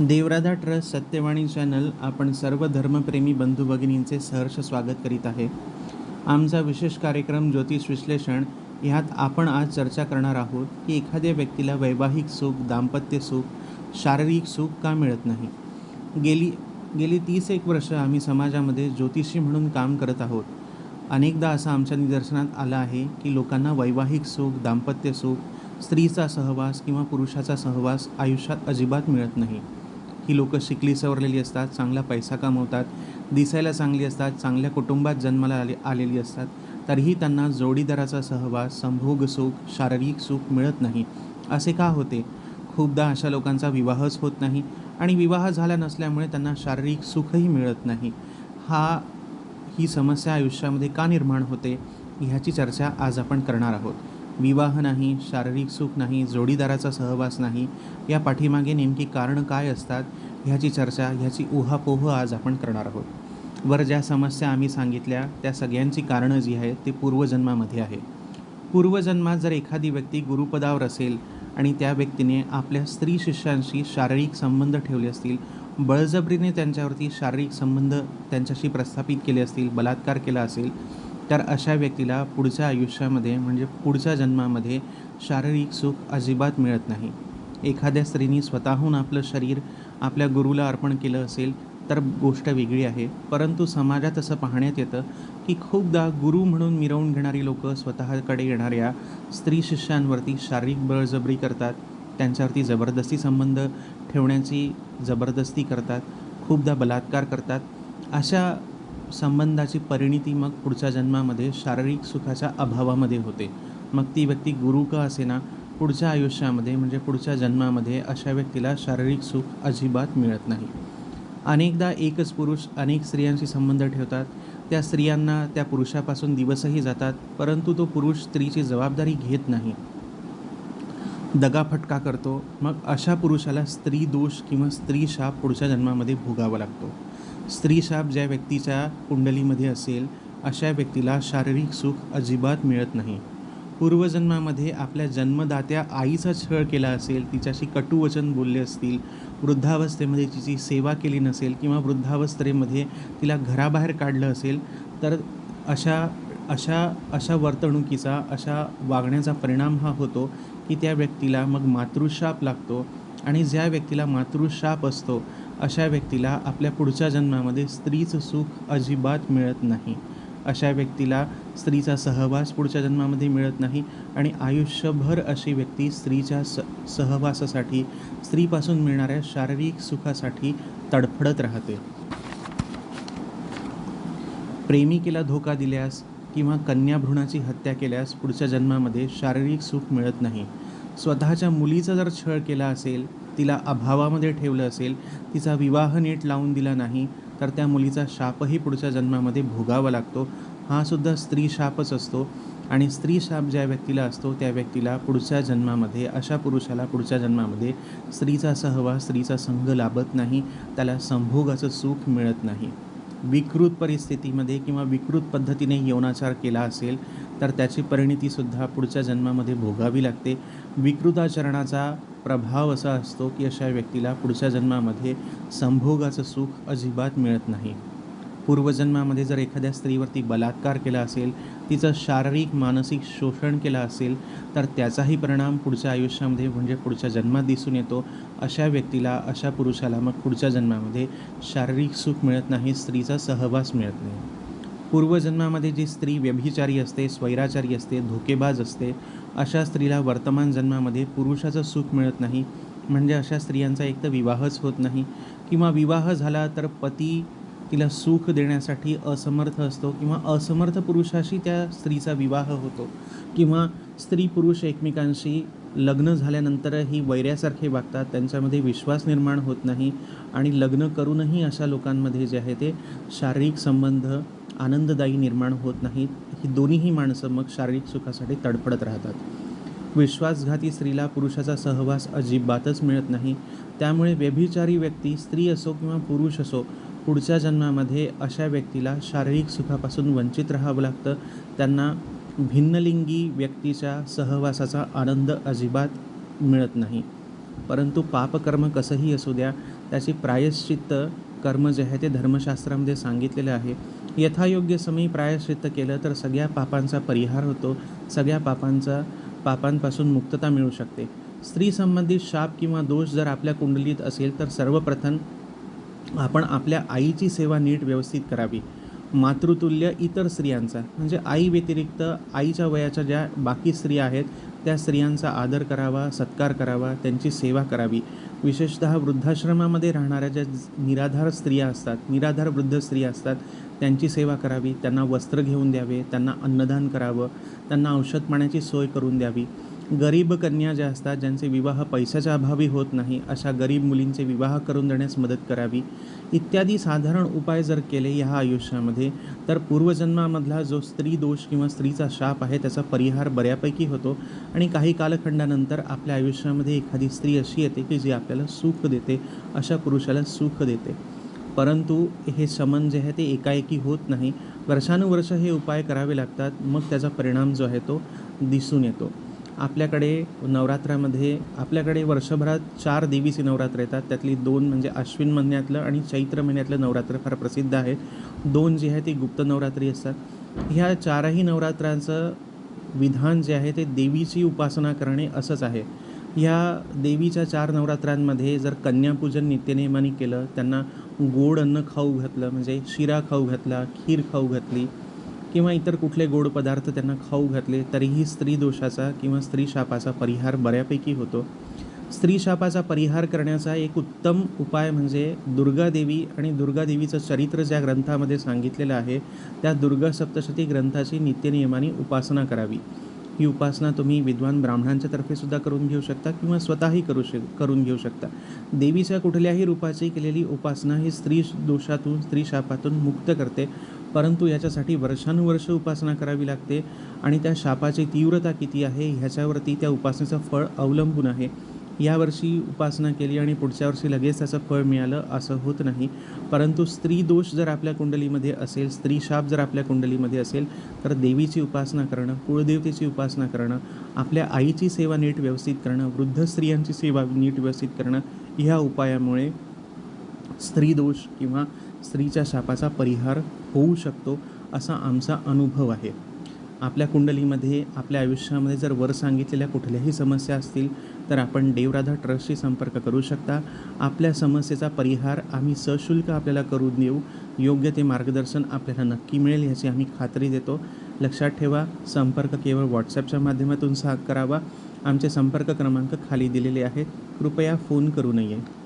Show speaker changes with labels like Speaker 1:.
Speaker 1: देवराधा trust Satyavani channel आपण सर्व धर्मप्रेमी बंधू भगिनींचे सहर्ष स्वागत करीत आहे. आमचा विशेष कार्यक्रम ज्योतिष विश्लेषण ह्यात आपण आज चर्चा करणार आहोत की एखाद्या व्यक्तीला वैवाहिक सुख दाम्पत्य सुख शारीरिक सुख का मिळत नाही? गेली गेली तीस एक वर्ष आम्ही समाजामध्ये ज्योतिषी म्हणून काम करत आहोत. अनेकदा असं आमच्या निदर्शनात आलं आहे की लोकांना वैवाहिक सुख दाम्पत्य सुख स्त्रीचा सहवास किंवा पुरुषाचा सहवास आयुष्यात अजिबात मिळत नाही. ही लोकं शिकली सवरलेली असतात चांगला पैसा कमवतात दिसायला चांगली असतात चांगल्या कुटुंबात जन्माला आले आलेली असतात. तरीही त्यांना जोडीदाराचा सहवास संभोग सुख शारीरिक सुख मिळत नाही. असे का होते? खूपदा अशा लोकांचा विवाहच होत नाही आणि विवाह झाला नसल्यामुळे त्यांना शारीरिक सुखही मिळत नाही. हा ही समस्या आयुष्यामध्ये का निर्माण होते? ह्याची चर्चा आज आपण करणार आहोत. विवाह नाही शारीरिक सुख नाही जोडीदाराचा सहवास नाही या पाठीमागे नेमकी कारणं काय असतात ह्याची चर्चा ह्याची उहापोह आज आपण करणार आहोत. वर ज्या समस्या आम्ही सांगितल्या त्या सगळ्यांची कारणं जी आहेत ते पूर्वजन्मामध्ये आहे पूर्वजन्मात जर एखादी व्यक्ती गुरुपदावर असेल आणि त्या व्यक्तीने आपल्या स्त्री शिष्यांशी शारीरिक संबंध ठेवले असतील बळजबरीने त्यांच्यावरती शारीरिक संबंध त्यांच्याशी प्रस्थापित केले असतील बलात्कार केला असेल तर अशा व्यक्तीला पुढच्या आयुष्यामध्ये म्हणजे पुढच्या जन्मामध्ये शारीरिक सुख अजिबात मिळत नाही. एखाद्या स्त्रीने स्वतःहून आपलं शरीर आपल्या गुरुला अर्पण केलं असेल तर गोष्ट वेगळी आहे. परंतु समाजात असं पाहण्यात येतं की खूपदा गुरु म्हणून मिरवून घेणारी लोक स्वतःकडे येणाऱ्या स्त्री शिष्यांवरती शारीरिक बळजबरी करतात. त्यांच्यावरती जबरदस्ती संबंध ठेवण्याची जबरदस्ती करतात. खूपदा बलात्कार करतात. अशा संबंधाची परिणिती मग पुढच्या जन्मामध्ये शारीरिक सुखाच्या अभावामध्ये होते. मग ती व्यक्ती गुरु का असेना पुढच्या आयुष्यामध्ये म्हणजे पुढच्या जन्मामध्ये अशा व्यक्तीला शारीरिक सुख अजिबात मिळत नाही. अनेकदा एकच पुरुष अनेक स्त्रियांशी संबंध ठेवतात. त्या स्त्रियांना त्या पुरुषापासून दिवसही जातात परंतु तो पुरुष स्त्रीची जबाबदारी घेत नाही. दगाफटका करतो. मग अशा पुरुषाला स्त्री दोष किंवा स्त्री शाप पुढच्या जन्मामध्ये भोगावा लागतो. स्त्री शाप ज्या व्यक्तीच्या कुंडलीमध्ये असेल अशा व्यक्तीला शारीरिक सुख अजिबात मिळत नाही. पूर्वजन्मामध्ये आपल्या जन्मदात्या आईचा छळ केला असेल तिच्याशी कटुवचन बोलले असतील वृद्धावस्थेमध्ये तिची सेवा केली नसेल किंवा वृद्धावस्थेमध्ये तिला घराबाहेर काढलं असेल तर अशा अशा अशा वर्तणुकीचा अशा वागण्याचा परिणाम हा होतो की त्या व्यक्तीला मग मातृशाप लागतो आणि ज्या व्यक्तीला मातृशाप असतो अशा व्यक्तीला आपल्या पुढच्या जन्मामध्ये स्त्रीचं सुख अजिबात मिळत नाही. अशा व्यक्तीला स्त्रीचा सहवास पुढच्या जन्मामध्ये मिळत नाही आणि आयुष्यभर अशी व्यक्ती स्त्रीच्या स सहवासासाठी स्त्रीपासून मिळणाऱ्या शारीरिक सुखासाठी तडफडत राहते. प्रेमिकेला धोका दिल्यास किंवा कन्याभ्रूणाची हत्या केल्यास पुढच्या जन्मामध्ये शारीरिक सुख मिळत नाही. स्वतःच्या मुलीचा जर छळ केला असेल तिला अभावामध्ये ठेवलं असेल तिचा विवाह नीट लावून दिला नाही तर त्या मुलीचा शापही पुढच्या जन्मामध्ये भोगावा लागतो. हा सुद्धा स्त्री शापच असतो आणि स्त्री शाप ज्या व्यक्तीला असतो त्या व्यक्तीला पुढच्या जन्मामध्ये अशा पुरुषाला पुढच्या जन्मामध्ये स्त्रीचा सहवास स्त्रीचा संघ लाभत नाही त्याला संभोगाचं सुख मिळत नाही. विकृत परिस्थितीमध्ये किंवा विकृत पद्धतीने यौनाचार केला असेल तर त्याची परिणितीसुद्धा पुढच्या जन्मामध्ये भोगावी लागते. विकृताचरणाचा प्रभाव असा असतो की अशा व्यक्तीला पुढच्या जन्मामध्ये संभोगाचं सुख अजिबात मिळत नाही. पूर्वजन्मामध्ये जर एखाद्या स्त्रीवरती बलात्कार केला असेल तिचं शारीरिक मानसिक शोषण केलं असेल तर त्याचाही परिणाम पुढच्या आयुष्यामध्ये म्हणजे पुढच्या जन्मात दिसून येतो. अशा व्यक्तीला अशा पुरुषाला मग पुढच्या जन्मामध्ये शारीरिक सुख मिळत नाही स्त्रीचा सहवास मिळत नाही. पूर्वजन्मामध्ये जी स्त्री व्यभिचारी असते स्वैराचारी असते धोकेबाज असते अशा स्त्रीला वर्तमान जन्मामध्ये पुरुषाचं सुख मिळत नाही. म्हणजे अशा स्त्रियांचा एक तर विवाहच होत नाही. किंवा विवाह झाला तर पती तिला सुख देण्यासाठी असमर्थ असतो किंवा असमर्थ पुरुषाशी त्या स्त्रीचा विवाह होतो किंवा स्त्री पुरुष एकमेकांशी लग्न झाल्यानंतरही वैऱ्यासारखे वागतात त्यांच्यामध्ये विश्वास निर्माण होत नाही आणि लग्न करूनही अशा लोकांमध्ये जे आहे ते शारीरिक संबंध आनंददायी निर्माण होत नाहीत. ही दोन्हीही माणसं मग शारीरिक सुखासाठी तडफडत राहतात. विश्वासघाती स्त्रीला पुरुषाचा सहवास अजिबातच मिळत नाही. त्यामुळे व्यभिचारी व्यक्ती स्त्री असो किंवा पुरुष असो पुढच्या जन्मामध्ये अशा व्यक्तीला शारीरिक सुखापासून वंचित राहावं लागतं. त्यांना भिन्नलिंगी व्यक्तीच्या सहवासाचा आनंद अजिबात मिळत नाही. परंतु पापकर्म कसंही असू द्या त्याची प्रायश्चित्त कर्म जे आहे ते धर्मशास्त्रामध्ये सांगितलेलं आहे. यथायोग्य समयी प्रायश्चित्त केलं तर सगळ्या पापांचा परिहार होतो. सगळ्या पापांचा पापांपासून मुक्तता मिळू शकते. स्त्री संबंधित शाप किंवा दोष जर आपल्या कुंडलीत असेल तर सर्वप्रथम आपण आपल्या आईची सेवा नीट व्यवस्थित करावी. मातृतुल्य इतर स्त्रियांचा म्हणजे आई व्यतिरिक्त आईच्या वयाच्या ज्या बाकी स्त्रिया आहेत त्या स्त्रियांचा आदर करावा सत्कार करावा त्यांची सेवा करावी. विशेषतः वृद्धाश्रमामध्ये राहणाऱ्या ज्या निराधार स्त्रिया असतात निराधार वृद्ध स्त्रिया असतात त्यांची सेवा करावी त्यांना वस्त्र घेऊन द्यावे त्यांना अन्नदान करावं त्यांना औषध पाण्याची सोय करून द्यावी. गरीब कन्या ज्या असतात ज्यांचे विवाह पैशाच्या अभावी होत नाही अशा गरीब मुलींचे विवाह करून देण्यास मदत करावी इत्यादी साधारण उपाय जर केले ह्या आयुष्यामध्ये तर पूर्वजन्मामधला जो स्त्री दोष किंवा स्त्रीचा शाप आहे त्याचा परिहार बऱ्यापैकी होतो. आणि काही कालखंडानंतर आपल्या आयुष्यामध्ये एखादी स्त्री अशी येते की जी आपल्याला सुख देते अशा पुरुषाला सुख देते. परंतु हे शमन जे आहे ते एकाएकी होत नाही. वर्षानुवर्ष हे उपाय करावे लागतात मग त्याचा परिणाम जो आहे तो दिसून येतो. आपल्याकडे नवरात्रामध्ये आपल्याकडे वर्षभरात चार देवीचे नवरात्र येतात. त्यातली दोन म्हणजे अश्विन महिन्यातलं आणि चैत्र महिन्यातलं नवरात्र फार प्रसिद्ध आहे. दोन जी आहे ती गुप्त नवरात्री असतात. ह्या चारही नवरात्रांचं विधान जे आहे ते देवीची उपासना करणे असंच आहे. ह्या देवीच्या चार नवरात्रांमध्ये जर कन्यापूजन नित्यनेमाने केलं त्यांना गोड अन्न खाऊ घातलं म्हणजे शिरा खाऊ घातला खीर खाऊ घातली किंवा इतर कुठले गोड पदार्थ त्यांना खाऊ घातले तरीही स्त्री दोषाचा किंवा स्त्री शापाचा परिहार बऱ्यापैकी होतो. स्त्री शापाचा परिहार करण्याचा एक उत्तम उपाय म्हणजे दुर्गादेवी आणि दुर्गादेवीचं चरित्र ज्या ग्रंथामध्ये सांगितलेलं आहे त्या दुर्गा सप्तशती ग्रंथाची नित्यनियमाने उपासना करावी. ही उपासना तुम्ही विद्वान ब्राह्मणांच्या तर्फेसुद्धा करून घेऊ शकता किंवा स्वतःही करू शक करून घेऊ शकता. देवीच्या कुठल्याही रूपाची केलेली उपासना ही स्त्री दोषातून स्त्री शापातून मुक्त करते. परंतु याच्यासाठी वर्षानुवर्ष उपासना करावी लागते आणि त्या शापाची तीव्रता किती आहे ह्याच्यावरती त्या उपासनेचं फळ अवलंबून आहे. यावर्षी उपासना केली आणि पुढच्या वर्षी लगेच त्याचं फळ मिळालं असं होत नाही. परंतु स्त्री दोष जर आपल्या कुंडलीमध्ये असेल स्त्री शाप जर आपल्या कुंडलीमध्ये असेल तर देवीची उपासना करणं कुळदेवतेची उपासना करणं आपल्या आईची सेवा नीट व्यवस्थित करणं वृद्ध स्त्रियांची सेवा नीट व्यवस्थित करणं ह्या उपायामुळे स्त्री दोष किंवा स्त्रीच्या शापाचा परिहार होऊ शकतो असा आमचा अनुभव आहे. आपल्या कुंडलीमध्ये आपल्या आयुष्यामध्ये जर वर सांगितलेल्या कुठल्याही समस्या असतील तर आपण देवराधा ट्रस्टशी संपर्क करू शकता. आपल्या समस्येचा परिहार आम्ही सशुल्क आपल्याला करून देऊ. योग्य ते मार्गदर्शन आपल्याला नक्की मिळेल याची आम्ही खात्री देतो. लक्षात ठेवा संपर्क केवळ व्हॉट्सॲपच्या माध्यमातून सा करावा. आमचे संपर्क क्रमांक खाली दिलेले आहेत. कृपया फोन करू नये.